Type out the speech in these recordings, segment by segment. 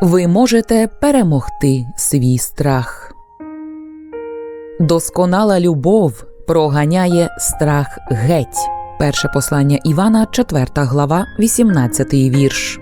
ви можете перемогти свій страх. Досконала любов проганяє страх геть. Перше послання Івана, 4 глава, 18 вірш.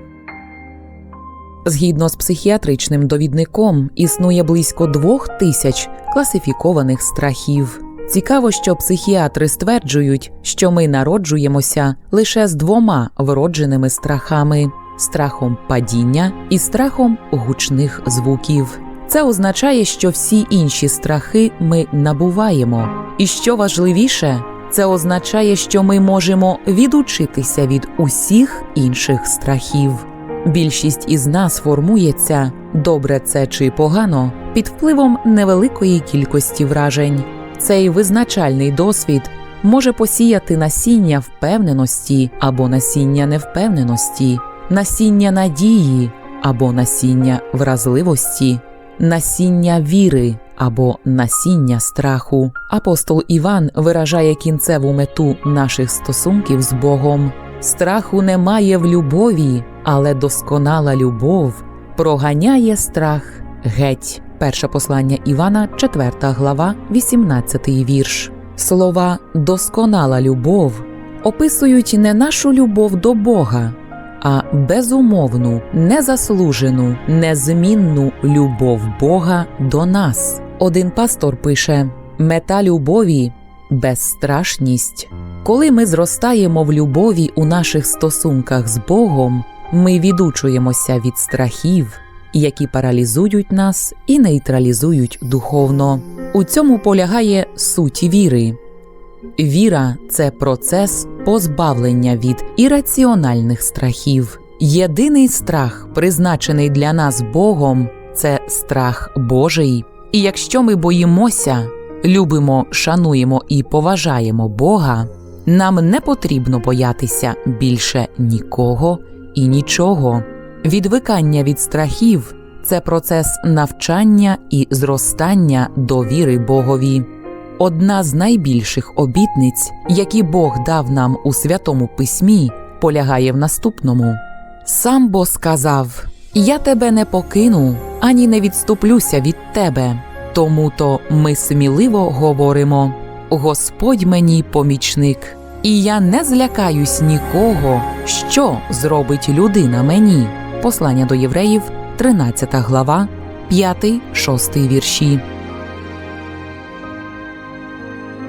Згідно з психіатричним довідником, існує близько двох тисяч класифікованих страхів. Цікаво, що психіатри стверджують, що ми народжуємося лише з двома вродженими страхами страхом падіння і страхом гучних звуків. Це означає, що всі інші страхи ми набуваємо. І що важливіше, це означає, що ми можемо відучитися від усіх інших страхів. Більшість із нас формується, добре це чи погано, під впливом невеликої кількості вражень. Цей визначальний досвід може посіяти насіння впевненості або насіння невпевненості, насіння надії або насіння вразливості, насіння віри або насіння страху. Апостол Іван виражає кінцеву мету наших стосунків з Богом. Страху немає в любові, але досконала любов проганяє страх геть. Перше послання Івана, 4 глава, 18 вірш. Слова досконала любов описують не нашу любов до Бога, а безумовну, незаслужену, незмінну любов Бога до нас. Один пастор пише: мета любові безстрашність. Коли ми зростаємо в любові у наших стосунках з Богом, ми відучуємося від страхів, які паралізують нас і нейтралізують духовно. У цьому полягає суть віри. Віра це процес позбавлення від ірраціональних страхів. Єдиний страх, призначений для нас Богом, це страх Божий. І якщо ми боїмося, любимо, шануємо і поважаємо Бога, нам не потрібно боятися більше нікого і нічого. Відвикання від страхів це процес навчання і зростання довіри Богові. Одна з найбільших обітниць, які Бог дав нам у святому письмі, полягає в наступному: сам бо сказав: Я тебе не покину, ані не відступлюся від тебе. Тому то ми сміливо говоримо: Господь мені помічник, і я не злякаюсь нікого, що зробить людина мені. Послання до євреїв, 13 глава, 5-6 вірші.